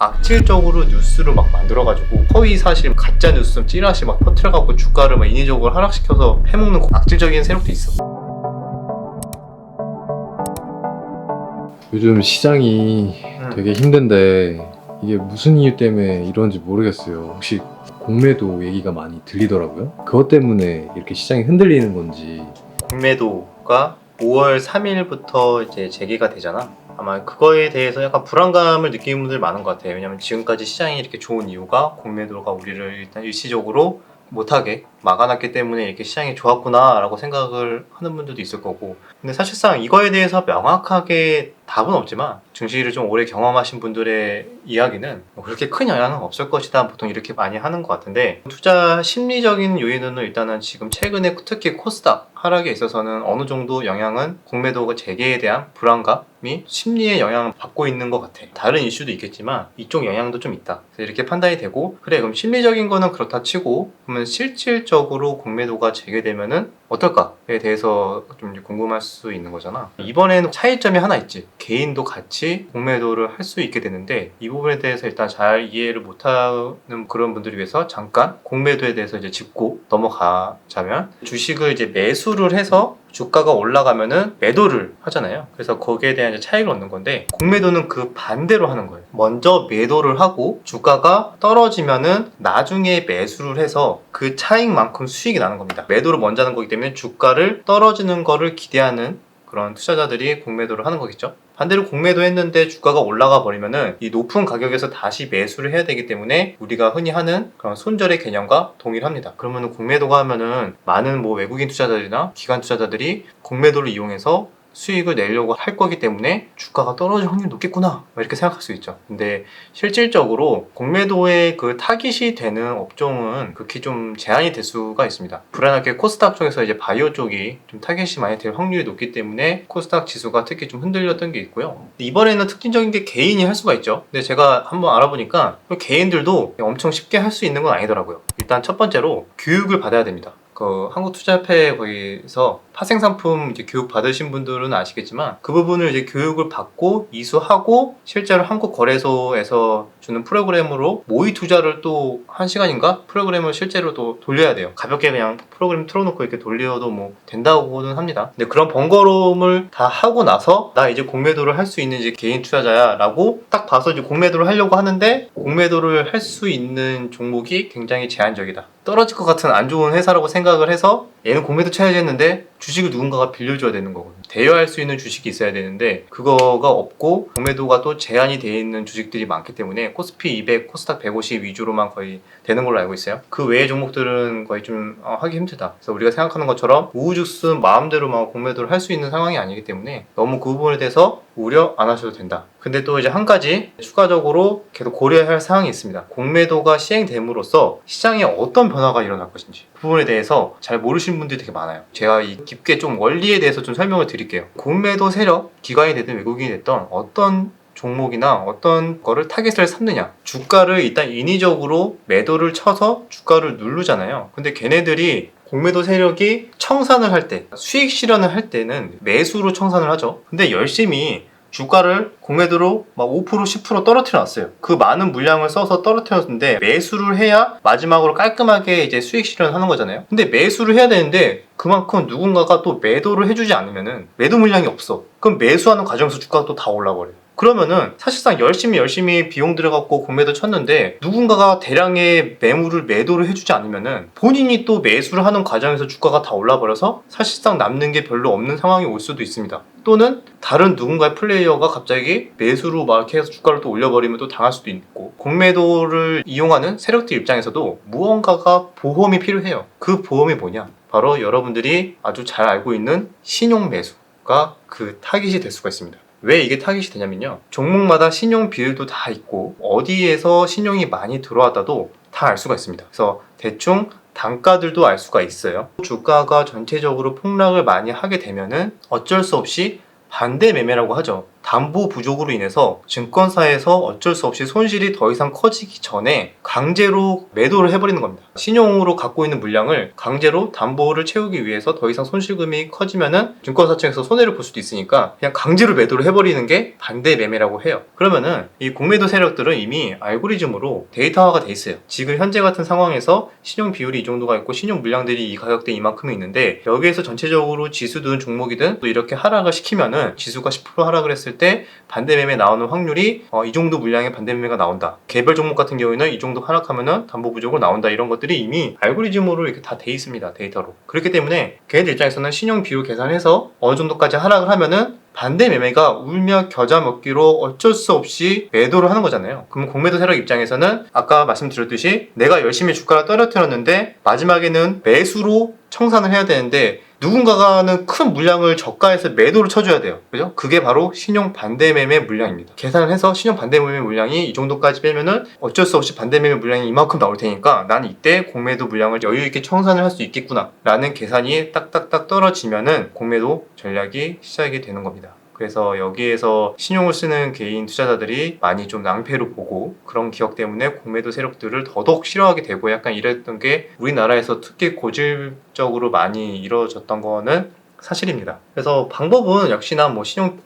악질적으로 뉴스를 막 만들어가지고 허위 사실, 가짜 뉴스, 찌라시 막 퍼트려갖고 주가를 막 인위적으로 하락시켜서 해먹는 악질적인 세력도 있어. 요즘 시장이 음. 되게 힘든데 이게 무슨 이유 때문에 이런지 모르겠어요. 혹시 공매도 얘기가 많이 들리더라고요. 그것 때문에 이렇게 시장이 흔들리는 건지 공매도가 5월 3일부터 이제 재개가 되잖아. 아마 그거에 대해서 약간 불안감을 느끼는 분들 많은 것 같아요. 왜냐면 지금까지 시장이 이렇게 좋은 이유가 공매도가 우리를 일단 일시적으로 못하게 막아놨기 때문에 이렇게 시장이 좋았구나라고 생각을 하는 분들도 있을 거고. 근데 사실상 이거에 대해서 명확하게 답은 없지만 증시를 좀 오래 경험하신 분들의 이야기는 뭐 그렇게 큰 영향은 없을 것이다. 보통 이렇게 많이 하는 것 같은데 투자 심리적인 요인은 일단은 지금 최근에 특히 코스닥 하락에 있어서는 어느 정도 영향은 공매도가 재개에 대한 불안감이 심리에 영향을 받고 있는 것 같아. 다른 이슈도 있겠지만 이쪽 영향도 좀 있다. 그래서 이렇게 판단이 되고 그래 그럼 심리적인 거는 그렇다 치고 그러면 실질적으로 공매도가 재개되면은 어떨까에 대해서 좀 궁금할 수 있는 거잖아. 이번에는 차이점이 하나 있지. 개인도 같이 공매도를 할 수 있게 되는데 이 부분에 대해서 일단 잘 이해를 못하는 그런 분들을 위해서 잠깐 공매도에 대해서 이제 짚고 넘어가자면 주식을 이제 매수를 해서 주가가 올라가면은 매도를 하잖아요. 그래서 거기에 대한 차이를 얻는 건데 공매도는 그 반대로 하는 거예요. 먼저 매도를 하고 주가가 떨어지면은 나중에 매수를 해서 그 차익만큼 수익이 나는 겁니다. 매도를 먼저 하는 거기 때문에 주가를 떨어지는 거를 기대하는 그런 투자자들이 공매도를 하는 거겠죠. 반대로 공매도 했는데 주가가 올라가 버리면은 이 높은 가격에서 다시 매수를 해야 되기 때문에 우리가 흔히 하는 그런 손절의 개념과 동일합니다. 그러면은 공매도가 하면은 많은 뭐 외국인 투자자들이나 기관 투자자들이 공매도를 이용해서 수익을 내려고 할 거기 때문에 주가가 떨어질 확률이 높겠구나 뭐 이렇게 생각할 수 있죠. 근데 실질적으로 공매도에 그 타깃이 되는 업종은 극히 좀 제한이 될 수가 있습니다. 불안하게 코스닥 쪽에서 이제 바이오 쪽이 좀 타깃이 많이 될 확률이 높기 때문에 코스닥 지수가 특히 좀 흔들렸던 게 있고요. 이번에는 특징적인 게 개인이 할 수가 있죠. 근데 제가 한번 알아보니까 그 개인들도 엄청 쉽게 할 수 있는 건 아니더라고요. 일단 첫 번째로 교육을 받아야 됩니다. 그 한국투자협회 거기서 파생상품 이제 교육 받으신 분들은 아시겠지만 그 부분을 이제 교육을 받고 이수하고 실제로 한국 거래소에서 주는 프로그램으로 모의 투자를 또 한 시간인가 프로그램을 실제로 또 돌려야 돼요. 가볍게 그냥 프로그램 틀어놓고 이렇게 돌려도 뭐 된다고는 합니다. 근데 그런 번거로움을 다 하고 나서 나 이제 공매도를 할 수 있는 이제 개인 투자자야라고 딱 봐서 이제 공매도를 하려고 하는데 공매도를 할 수 있는 종목이 굉장히 제한적이다. 떨어질 것 같은 안 좋은 회사라고 생각을 해서 얘는 공매도 쳐야지 했는데 주식을 누군가가 빌려줘야 되는 거거든요. 대여할 수 있는 주식이 있어야 되는데 그거가 없고 공매도가 또 제한이 되어 있는 주식들이 많기 때문에 코스피 200, 코스닥 150 위주로만 거의 되는 걸로 알고 있어요. 그 외의 종목들은 거의 좀 어, 하기 힘들다. 그래서 우리가 생각하는 것처럼 우후죽순 마음대로 막 공매도를 할 수 있는 상황이 아니기 때문에 너무 그 부분에 대해서 우려 안 하셔도 된다. 근데 또 이제 한 가지 추가적으로 계속 고려해야 할 사항이 있습니다. 공매도가 시행됨으로써 시장에 어떤 변화가 일어날 것인지 그 부분에 대해서 잘 모르시는 분들이 되게 많아요. 제가 이 깊게 좀 원리에 대해서 좀 설명을 드릴게요. 공매도 세력, 기관이 되든 외국인이 됐던 어떤 종목이나 어떤 거를 타겟을 삼느냐. 주가를 일단 인위적으로 매도를 쳐서 주가를 누르잖아요. 근데 걔네들이 공매도 세력이 청산을 할 때, 수익 실현을 할 때는 매수로 청산을 하죠. 근데 열심히 주가를 공매도로 막 5% 10% 떨어뜨려 놨어요. 그 많은 물량을 써서 떨어뜨렸는데 매수를 해야 마지막으로 깔끔하게 이제 수익 실현하는 거잖아요. 근데 매수를 해야 되는데 그만큼 누군가가 또 매도를 해주지 않으면은 매도 물량이 없어. 그럼 매수하는 과정에서 주가가 또 다 올라버려요. 그러면은 사실상 열심히 열심히 비용 들여갖고 공매도 쳤는데 누군가가 대량의 매물을 매도를 해주지 않으면은 본인이 또 매수를 하는 과정에서 주가가 다 올라버려서 사실상 남는 게 별로 없는 상황이 올 수도 있습니다. 또는 다른 누군가의 플레이어가 갑자기 매수로 막 해서 주가를 또 올려버리면 또 당할 수도 있고 공매도를 이용하는 세력들 입장에서도 무언가가 보험이 필요해요. 그 보험이 뭐냐? 바로 여러분들이 아주 잘 알고 있는 신용 매수가 그 타깃이 될 수가 있습니다. 왜 이게 타깃이 되냐면요. 종목마다 신용 비율도 다 있고 어디에서 신용이 많이 들어왔다도 다 알 수가 있습니다. 그래서 대충 단가들도 알 수가 있어요. 주가가 전체적으로 폭락을 많이 하게 되면은 어쩔 수 없이 반대 매매라고 하죠. 담보 부족으로 인해서 증권사에서 어쩔 수 없이 손실이 더 이상 커지기 전에 강제로 매도를 해버리는 겁니다. 신용으로 갖고 있는 물량을 강제로 담보를 채우기 위해서 더 이상 손실금이 커지면은 증권사 측에서 손해를 볼 수도 있으니까 그냥 강제로 매도를 해버리는 게 반대 매매라고 해요. 그러면은 이 공매도 세력들은 이미 알고리즘으로 데이터화가 돼 있어요. 지금 현재 같은 상황에서 신용 비율이 이 정도가 있고 신용 물량들이 이 가격대 이만큼이 있는데 여기에서 전체적으로 지수든 종목이든 또 이렇게 하락을 시키면은 지수가 10% 하락을 했을 때 반대 매매 나오는 확률이 어, 이 정도 물량의 반대 매매가 나온다. 개별 종목 같은 경우에는 이 정도 하락하면은 담보 부족으로 나온다. 이런 것들이 이미 알고리즘으로 이렇게 다 돼 있습니다. 데이터로. 그렇기 때문에 걔네들 입장에서는 신용 비율 계산해서 어느 정도까지 하락을 하면은 반대 매매가 울며 겨자 먹기로 어쩔 수 없이 매도를 하는 거잖아요. 그럼 공매도 세력 입장에서는 아까 말씀드렸듯이 내가 열심히 주가를 떨어뜨렸는데 마지막에는 매수로 청산을 해야 되는데 누군가가는 큰 물량을 저가에서 매도를 쳐줘야 돼요. 그죠? 그게 바로 신용 반대 매매 물량입니다. 계산을 해서 신용 반대 매매 물량이 이 정도까지 빼면은 어쩔 수 없이 반대 매매 물량이 이만큼 나올 테니까 난 이때 공매도 물량을 여유 있게 청산을 할 수 있겠구나. 라는 계산이 딱딱딱 떨어지면은 공매도 전략이 시작이 되는 겁니다. 그래서 여기에서 신용을 쓰는 개인 투자자들이 많이 좀 낭패로 보고 그런 기억 때문에 공매도 세력들을 더더욱 싫어하게 되고 약간 이랬던 게 우리나라에서 특히 고질적으로 많이 이루어졌던 거는 사실입니다. 그래서 방법은 역시나 뭐 신용을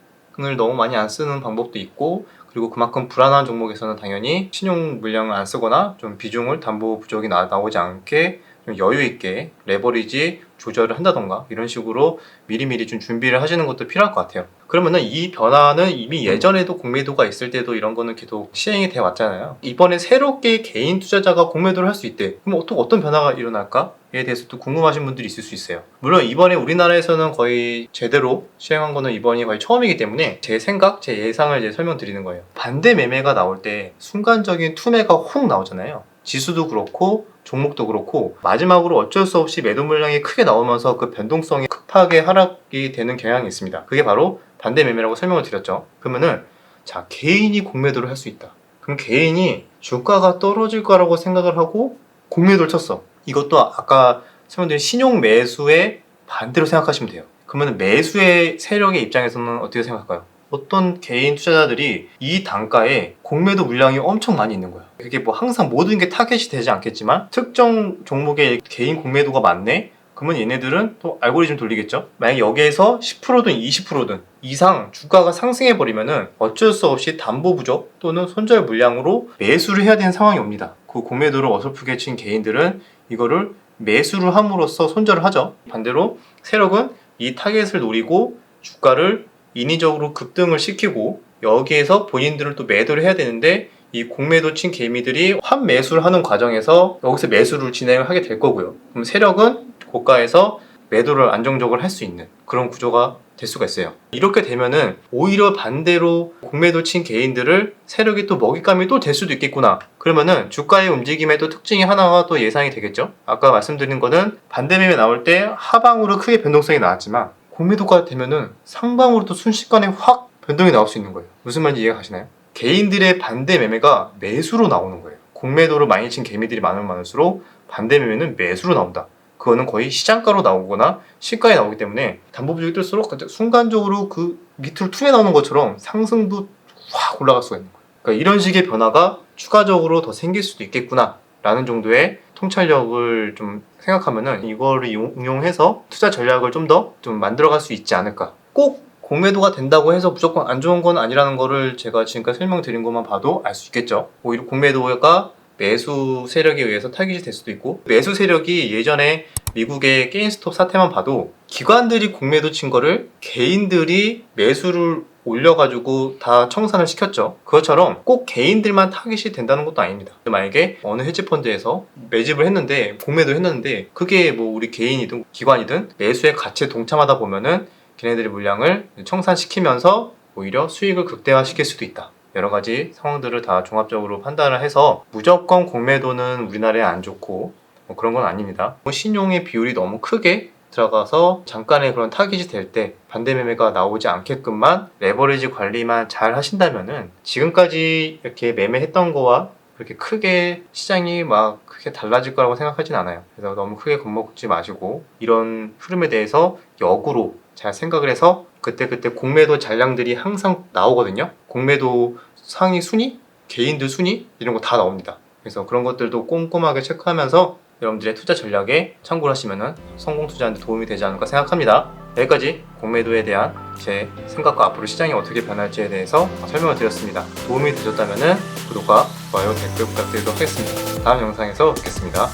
너무 많이 안 쓰는 방법도 있고 그리고 그만큼 불안한 종목에서는 당연히 신용 물량을 안 쓰거나 좀 비중을 담보 부족이 나, 나오지 않게 좀 여유 있게 레버리지 조절을 한다던가 이런 식으로 미리미리 좀 준비를 하시는 것도 필요할 것 같아요. 그러면은 이 변화는 이미 예전에도 공매도가 있을 때도 이런 거는 계속 시행이 돼 왔잖아요. 이번에 새롭게 개인 투자자가 공매도를 할 수 있대. 그럼 어떤 어떤 변화가 일어날까?에 대해서 또 궁금하신 분들이 있을 수 있어요. 물론 이번에 우리나라에서는 거의 제대로 시행한 거는 이번이 거의 처음이기 때문에 제 생각, 제 예상을 이제 설명드리는 거예요. 반대 매매가 나올 때 순간적인 투매가 혹 나오잖아요. 지수도 그렇고 종목도 그렇고 마지막으로 어쩔 수 없이 매도 물량이 크게 나오면서 그 변동성이 급하게 하락이 되는 경향이 있습니다. 그게 바로 반대 매매라고 설명을 드렸죠. 그러면은 자 개인이 공매도를 할 수 있다. 그럼 개인이 주가가 떨어질 거라고 생각을 하고 공매도를 쳤어. 이것도 아까 설명드린 신용 매수의 반대로 생각하시면 돼요. 그러면 매수의 세력의 입장에서는 어떻게 생각할까요? 어떤 개인 투자자들이 이 단가에 공매도 물량이 엄청 많이 있는 거야. 그게 뭐 항상 모든 게 타겟이 되지 않겠지만 특정 종목에 개인 공매도가 많네? 그러면 얘네들은 또 알고리즘 돌리겠죠? 만약 여기에서 10%든 20%든 이상 주가가 상승해 버리면은 어쩔 수 없이 담보 부족 또는 손절 물량으로 매수를 해야 되는 상황이 옵니다. 그 공매도를 어설프게 친 개인들은 이거를 매수를 함으로써 손절을 하죠. 반대로 세력은 이 타겟을 노리고 주가를 인위적으로 급등을 시키고 여기에서 본인들을 또 매도를 해야 되는데 이 공매도 친 개미들이 환 매수를 하는 과정에서 여기서 매수를 진행을 하게 될 거고요. 그럼 세력은 고가에서 매도를 안정적으로 할 수 있는 그런 구조가 될 수가 있어요. 이렇게 되면은 오히려 반대로 공매도 친 개인들을 세력이 또 먹잇감이 또 될 수도 있겠구나. 그러면은 주가의 움직임의 또 특징이 하나가 또 예상이 되겠죠. 아까 말씀드린 거는 반대 매매 나올 때 하방으로 크게 변동성이 나왔지만 공매도가 되면은 상방으로 또 순식간에 확 변동이 나올 수 있는 거예요. 무슨 말인지 이해가 가시나요? 개인들의 반대 매매가 매수로 나오는 거예요. 공매도를 많이 친 개미들이 많으면 많을수록 반대 매매는 매수로 나온다. 그거는 거의 시장가로 나오거나 시가에 나오기 때문에 담보 부족이 뜰수록 순간적으로 그 밑으로 퉁에 나오는 것처럼 상승도 확 올라갈 수가 있는 거예요. 그러니까 이런 식의 변화가 추가적으로 더 생길 수도 있겠구나 라는 정도의 통찰력을 좀 생각하면은 이거를 응용해서 투자 전략을 좀더좀 만들어갈 수 있지 않을까. 꼭 공매도가 된다고 해서 무조건 안 좋은 건 아니라는 거를 제가 지금까지 설명드린 것만 봐도 알 수 있겠죠. 오히려 공매도가 매수 세력에 의해서 타깃이 될 수도 있고 매수 세력이 예전에 미국의 게임스톱 사태만 봐도 기관들이 공매도 친 거를 개인들이 매수를 올려가지고 다 청산을 시켰죠. 그것처럼 꼭 개인들만 타깃이 된다는 것도 아닙니다. 만약에 어느 헤지펀드에서 매집을 했는데 공매도 했는데 그게 뭐 우리 개인이든 기관이든 매수에 같이 동참하다 보면은 걔네들의 물량을 청산시키면서 오히려 수익을 극대화시킬 수도 있다. 여러 가지 상황들을 다 종합적으로 판단을 해서 무조건 공매도는 우리나라에 안 좋고 뭐 그런 건 아닙니다. 뭐 신용의 비율이 너무 크게 들어가서 잠깐의 그런 타깃이 될 때 반대 매매가 나오지 않게끔만 레버리지 관리만 잘 하신다면은 지금까지 이렇게 매매했던 거와 그렇게 크게 시장이 막 크게 달라질 거라고 생각하진 않아요. 그래서 너무 크게 겁먹지 마시고 이런 흐름에 대해서 역으로 잘 생각을 해서 그때그때 공매도 잔량들이 항상 나오거든요. 공매도 상위 순위, 개인들 순위 이런 거 다 나옵니다. 그래서 그런 것들도 꼼꼼하게 체크하면서 여러분들의 투자 전략에 참고를 하시면 성공 투자하는 데 도움이 되지 않을까 생각합니다. 여기까지 공매도에 대한 제 생각과 앞으로 시장이 어떻게 변할지에 대해서 설명을 드렸습니다. 도움이 되셨다면 구독과 좋아요, 댓글 부탁드리도록 하겠습니다. 다음 영상에서 뵙겠습니다.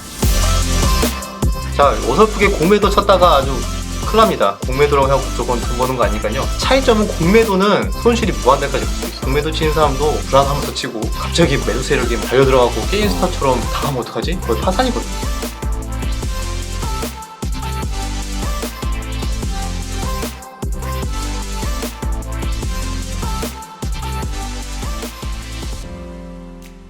자, 어설프게 공매도 쳤다가 아주 큰일 납니다. 공매도라고 해서 무조건 돈 버는 거 아니니까요. 차이점은 공매도는 손실이 무한대까지. 공매도 치는 사람도 불안하면서 치고 갑자기 매도 세력이 달려 들어가고 게임스타처럼 당하면 어떡하지? 거의 파산이거든요.